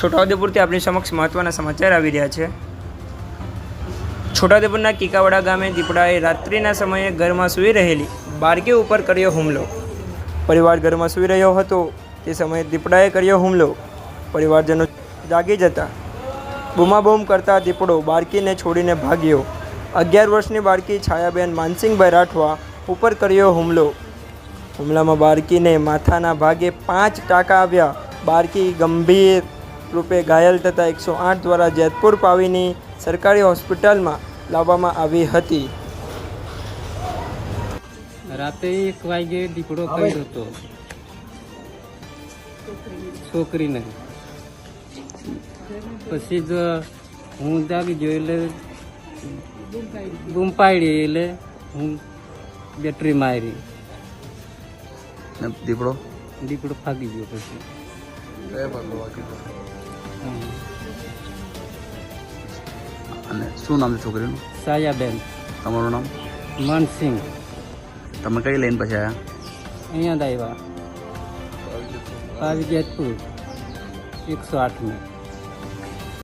છોટાઉદેપુરથી આપણી સમક્ષ મહત્ત્વના સમાચાર આવી રહ્યા છે. છોટાઉદેપુરના કીકાવાડા ગામે દીપડાએ રાત્રિના સમયે ઘરમાં સૂઈ રહેલી બાળકી ઉપર કર્યો હુમલો. પરિવાર ઘરમાં સૂઈ રહ્યો હતો. તે સમયે દીપડાએ કર્યો હુમલો. પરિવારજનો જાગી જતા બૂમાબૂમ કરતા દીપડો બાળકીને છોડીને ભાગ્યો. અગિયાર વર્ષની બાળકી છાયાબેન માનસિંહભાઈ રાઠવા ઉપર કર્યો હુમલો. હુમલામાં બાળકીને માથાના ભાગે પાંચ ટાંકા આવ્યા. બાળકી ગંભીર રૂપે ઘાયલ થતાં એકસો આઠ દ્વારા જેતપુર પાવીની સરકારી હોસ્પિટલમાં લાવવામાં આવી હતી. રાતે એક વાગે દીપડો કર્યો હતો. છોકરીને. પછી જ હું જાગી ગયો એટલે બૂમ પાડી એટલે હું બેટરી મારી. દીપડો? દીપડો ભાગી ગયો પછી. અને શું નામ છે છોકરીનું? સાયાબેન. તમારું નામ? માનસિંહ. તમે કઈ લઈને પછી આવ્યા અહીંયા જ આવ્યા પાવી જેતપુર. એકસો આઠમાં